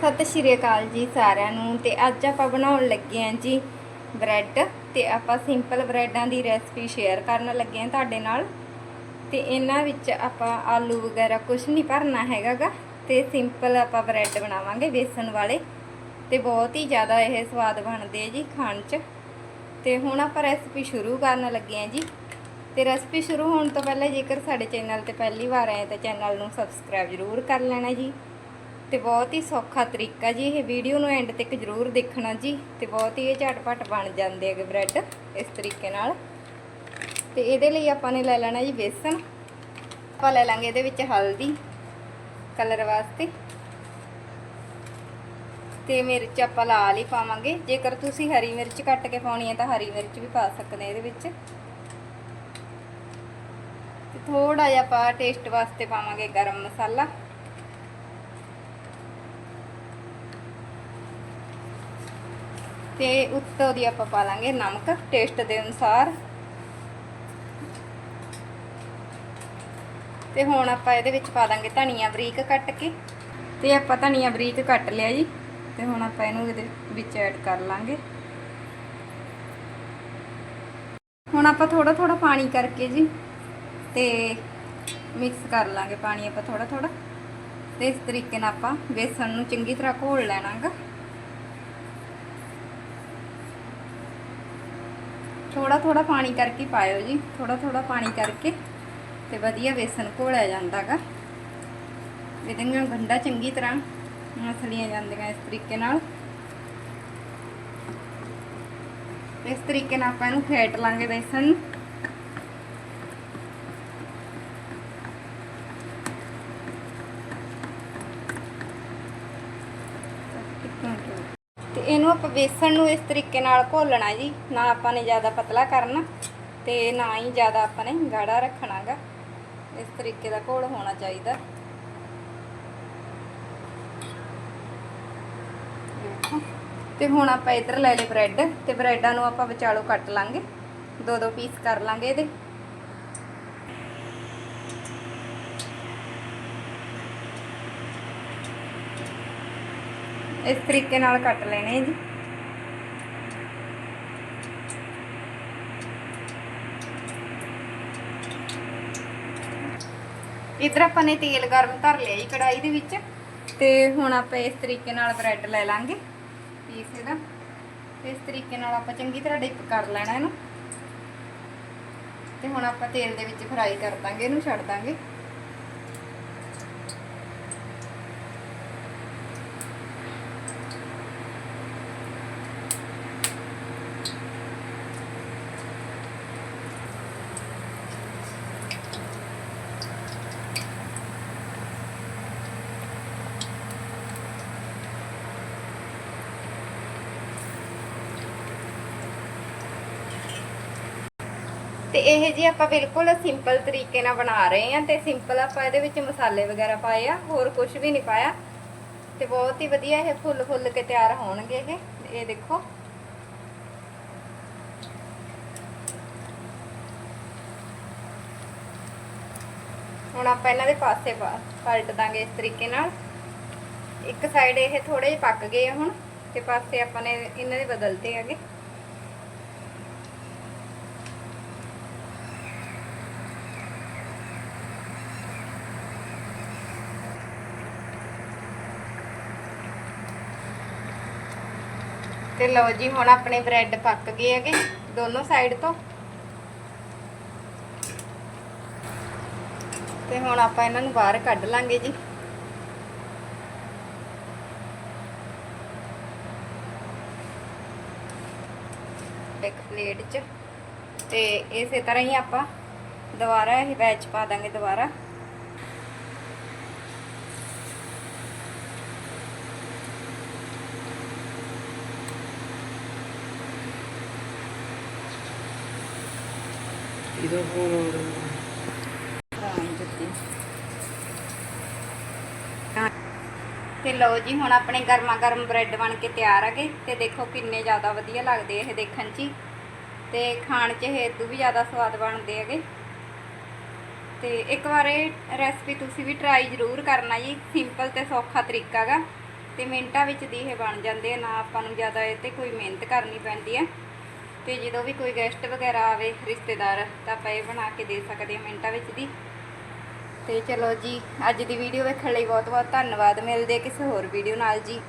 ਸਤਿ ਸ਼੍ਰੀ ਅਕਾਲ ਜੀ ਸਾਰਿਆਂ ਨੂੰ ਤੇ ਅੱਜ ਆਪਾਂ ਬਣਾਉਣ ਲੱਗੇ ਆਂ ਜੀ ਬ੍ਰੈਡ ਤੇ ਆਪਾਂ ਸਿੰਪਲ ਬ੍ਰੈਡਾਂ ਦੀ ਰੈਸਪੀ ਸ਼ੇਅਰ ਕਰਨ ਲੱਗੇ ਆਂ ਤੁਹਾਡੇ ਨਾਲ। ਤੇ ਇਹਨਾਂ ਵਿੱਚ ਆਪਾਂ ਆਲੂ ਵਗੈਰਾ ਕੁਝ ਨਹੀਂ ਭਰਨਾ ਹੈਗਾਗਾ ਤੇ ਸਿੰਪਲ ਆਪਾਂ ਬ੍ਰੈਡ ਬਣਾਵਾਂਗੇ ਬੇਸਨ ਵਾਲੇ। ਤੇ ਬਹੁਤ ਹੀ ਜ਼ਿਆਦਾ ਇਹ ਸਵਾਦ ਬਣਦੇ ਆ ਜੀ ਖਾਣ 'ਚ। ਤੇ ਹੁਣ ਆਪਾਂ ਰੈਸਪੀ ਸ਼ੁਰੂ ਕਰਨ ਲੱਗੇ ਆਂ ਜੀ। ਤੇ ਰੈਸਪੀ ਸ਼ੁਰੂ ਹੋਣ ਤੋਂ ਪਹਿਲਾਂ ਜੇਕਰ ਸਾਡੇ ਚੈਨਲ ਤੇ ਪਹਿਲੀ ਵਾਰ ਆਏ ਤਾਂ ਚੈਨਲ ਨੂੰ ਸਬਸਕ੍ਰਾਈਬ ਜ਼ਰੂਰ ਕਰ ਲੈਣਾ ਜੀ। ਤੇ ਬਹੁਤ ਹੀ ਸੌਖਾ ਤਰੀਕਾ ਜੀ ਇਹ ਵੀਡੀਓ ਨੂੰ ਐਂਡ ਤੱਕ ਜ਼ਰੂਰ ਦੇਖਣਾ ਜੀ ਤੇ ਬਹੁਤ ਹੀ ਇਹ ਝਟਪਟ ਬਣ ਜਾਂਦੇ ਹੈਗੇ ਬ੍ਰੈਡ ਇਸ ਤਰੀਕੇ ਨਾਲ। ਤੇ ਇਹਦੇ ਲਈ ਆਪਾਂ ਨੇ ਲੈ ਲੈਣਾ ਜੀ ਬੇਸਨ। ਆਪਾਂ ਲੈ ਲਾਂਗੇ ਇਹਦੇ ਵਿੱਚ ਹਲਦੀ ਕਲਰ ਵਾਸਤੇ। ਤੇ ਮਿਰਚ ਆਪਾਂ ਲਾਲ ਹੀ ਪਾਵਾਂਗੇ। ਜੇਕਰ ਤੁਸੀਂ ਹਰੀ ਮਿਰਚ ਕੱਟ ਕੇ ਪਾਉਣੀ ਹੈ ਤਾਂ ਹਰੀ ਮਿਰਚ ਵੀ ਪਾ ਸਕਦੇ ਇਹਦੇ ਵਿੱਚ। ਤੇ ਥੋੜਾ ਜਿਹਾ ਆਪਾਂ ਟੇਸਟ ਵਾਸਤੇ ਪਾਵਾਂਗੇ ਗਰਮ ਮਸਾਲਾ। ਤੇ ਉੱਤੋਂ ਦੀ ਆਪਾਂ ਪਾ ਲਾਂਗੇ ਨਮਕ ਟੇਸਟ ਦੇ ਅਨੁਸਾਰ। ਤੇ ਹੁਣ ਆਪਾਂ ਇਹਦੇ ਵਿੱਚ ਪਾ ਦਾਂਗੇ ਧਨੀਆ ਬਰੀਕ ਕੱਟ ਕੇ। ਤੇ ਆਪਾਂ ਧਨੀਆ ਬਰੀਕ ਕੱਟ ਲਿਆ ਜੀ। ਤੇ ਹੁਣ ਆਪਾਂ ਇਹਨੂੰ ਇਹਦੇ ਵਿੱਚ ਐਡ ਕਰ ਲਾਂਗੇ। ਹੁਣ ਆਪਾਂ ਥੋੜਾ ਥੋੜਾ ਪਾਣੀ ਕਰਕੇ ਜੀ, ਤੇ ਮਿਕਸ ਕਰ ਲਾਂਗੇ ਪਾਣੀ ਆਪਾਂ ਥੋੜਾ ਥੋੜਾ ਤੇ ਇਸ ਤਰੀਕੇ ਨਾਲ ਆਪਾਂ ਬੇਸਣ ਨੂੰ ਚੰਗੀ ਤਰ੍ਹਾਂ ਘੋਲ ਲੈਣਾਗਾ। ਥੋੜਾ ਥੋੜਾ ਪਾਣੀ ਕਰਕੇ ਪਾਇਓ ਜੀ ਥੋੜਾ ਥੋੜਾ ਪਾਣੀ ਕਰਕੇ ਤੇ ਵਧੀਆ ਬੇਸਨ ਘੋਲਿਆ ਜਾਂਦਾਗਾ ਇਹਦੇ ਨਾਲ ਗੰਡਾ ਚੰਗੀ ਤਰ੍ਹਾਂ ਮਸਲੀਆਂ ਜਾਂਦੀਆਂ ਇਸ ਤਰੀਕੇ ਨਾਲ। ਇਸ ਤਰੀਕੇ ਨਾਲ ਆਪਾਂ ਇਹਨੂੰ ਫੇਟ ਲਾਂਗੇ ਬੇਸਨ ਇਹਨੂੰ ਆਪਾਂ ਬੇਸਣ ਨੂੰ ਇਸ ਤਰੀਕੇ ਨਾਲ ਘੋਲਣਾ ਜੀ, ਨਾ ਆਪਾਂ ਨੇ ਜ਼ਿਆਦਾ ਪਤਲਾ ਕਰਨਾ ਤੇ ਨਾ ਹੀ ਜ਼ਿਆਦਾ ਆਪਾਂ ਨੇ ਗਾੜਾ ਰੱਖਣਾਗਾ। ਇਸ ਤਰੀਕੇ ਦਾ ਘੋਲ ਹੋਣਾ ਚਾਹੀਦਾ। ਦੇਖੋ। ਤੇ ਹੁਣ ਆਪਾਂ ਇੱਧਰ ਲੈ ਲਏ ਬ੍ਰੈਡ, ਤੇ ਬ੍ਰੈਡਾਂ ਨੂੰ ਆਪਾਂ ਵਿਚਾਲੋ ਕੱਟ ਲਾਂਗੇ। ਦੋ ਦੋ ਪੀਸ ਕਰ ਲਾਂਗੇ ਇਹਦੇ। ਇਸ ਤਰੀਕੇ ਨਾਲ ਕੱਟ ਲੈਣੇ ਜੀ। ਇਧਰ ਆਪਾਂ ਨੇ ਤੇਲ ਗਰਮ ਕਰ ਲਿਆ ਜੀ ਕੜਾਈ ਦੇ ਵਿੱਚ। ਤੇ ਹੁਣ ਆਪਾਂ ਇਸ ਤਰੀਕੇ ਨਾਲ ਬ੍ਰੈਡ ਲੈ ਲਾਂਗੇ। ਪੀਸ ਇਹਦਾ। ਇਸ ਤਰੀਕੇ ਨਾਲ ਆਪਾਂ ਚੰਗੀ ਤਰ੍ਹਾਂ ਡਿਪ ਕਰ ਲੈਣਾ ਇਹਨੂੰ। ਤੇ ਹੁਣ ਆਪਾਂ ਤੇਲ ਦੇ ਵਿੱਚ ਫਰਾਈ ਕਰ ਦਾਂਗੇ, ਇਹਨੂੰ ਛੱਡ ਦਾਂਗੇ। ਤੇ ਇਹ ਜੀ ਆਪਾਂ ਬਿਲਕੁਲ ਸਿੰਪਲ ਤਰੀਕੇ ਨਾਲ ਬਣਾ ਰਹੇ ਹਾਂ ਤੇ ਸਿੰਪਲ ਆਪਾਂ ਇਹਦੇ ਵਿੱਚ ਮਸਾਲੇ ਵਗੈਰਾ ਪਾਏ ਆ, ਹੋਰ ਕੁਝ ਵੀ ਨਹੀਂ ਪਾਇਆ। ਤੇ ਬਹੁਤ ਹੀ ਵਧੀਆ ਇਹ ਫੁੱਲ ਫੁੱਲ ਕੇ ਤਿਆਰ ਹੋਣਗੇ ਇਹ। ਇਹ ਦੇਖੋ। ਹੁਣ ਆਪਾਂ ਇਹਨਾਂ ਦੇ ਪਾਸੇ ਪਲਟ ਦਾਂਗੇ ਇਸ ਤਰੀਕੇ ਨਾਲ। ਇੱਕ ਸਾਈਡ ਇਹ ਥੋੜੇ ਜਿਹੇ ਪੱਕ ਗਏ ਆ ਹੁਣ, ਤੇ ਪਾਸੇ ਆਪਾਂ ਨੇ ਇਹਨਾਂ ਦੇ ਬਦਲਤੇ ਹੈਗੇ। ਤੇ ਲਓ ਜੀ, ਹੁਣ ਆਪਣੇ ਬ੍ਰੈਡ ਪੱਕ ਗਏ ਹੈਗੇ, ਦੋਨੋਂ ਸਾਈਡ ਤੋਂ। ਤੇ ਹੁਣ ਆਪਾਂ ਇਹਨਾਂ ਨੂੰ ਬਾਹਰ ਕੱਢ ਲਾਂਗੇ ਜੀ। ਇੱਕ ਪਲੇਟ 'ਚ, ਤੇ ਇਸੇ ਤਰ੍ਹਾਂ ਹੀ ਆਪਾਂ ਦੁਬਾਰਾ ਇਹ ਬੈਚ ਪਾ ਦਾਂਗੇ ਦੁਬਾਰਾ। ਇਹਦਾ ਫੋਨ ਤੇ ਲਓ ਜੀ, ਹੁਣ ਆਪਣੇ ਗਰਮਾ ਗਰਮ ਬ੍ਰੈਡ ਬਣ ਕੇ ਤਿਆਰ ਹੈਗੇ ਤੇ ਦੇਖੋ ਕਿੰਨੇ ਜ਼ਿਆਦਾ ਵਧੀਆ ਲੱਗਦੇ ਇਹ ਦੇਖਣ 'ਚ ਹੀ। ਤੇ ਖਾਣ 'ਚ ਇਹ ਤੋਂ ਵੀ ਜ਼ਿਆਦਾ ਸਵਾਦ ਬਣਦੇ ਹੈਗੇ। ਤੇ ਇੱਕ ਵਾਰ ਇਹ ਰੈਸਪੀ ਤੁਸੀਂ ਵੀ ਟਰਾਈ ਜ਼ਰੂਰ ਕਰਨਾ ਜੀ ਸਿੰਪਲ ਤੇ ਸੌਖਾ ਤਰੀਕਾ ਗਾ। ਤੇ ਮਿੰਟਾਂ ਵਿੱਚ ਦੀ ਇਹ ਬਣ ਜਾਂਦੇ ਆ, ਨਾ ਆਪਾਂ ਨੂੰ ਜ਼ਿਆਦਾ ਇਹ ਤੇ ਕੋਈ ਮਿਹਨਤ ਕਰਨੀ ਪੈਂਦੀ ਹੈ ਤੇ ਜਦੋਂ ਵੀ ਕੋਈ ਗੈਸਟ ਵਗੈਰਾ ਆਵੇ, ਰਿਸ਼ਤੇਦਾਰ, ਤਾਂ ਆਪਾਂ ਇਹ ਬਣਾ ਕੇ ਦੇ ਸਕਦੇ ਹਾਂ ਮਿੰਟਾਂ ਵਿੱਚ ਦੀ ਤੇ ਚਲੋ ਜੀ, ਅੱਜ ਦੀ ਵੀਡੀਓ ਵੇਖਣ ਲਈ ਬਹੁਤ ਬਹੁਤ ਧੰਨਵਾਦ। ਮਿਲਦੇ ਕਿਸੇ ਹੋਰ ਵੀਡੀਓ ਨਾਲ ਜੀ।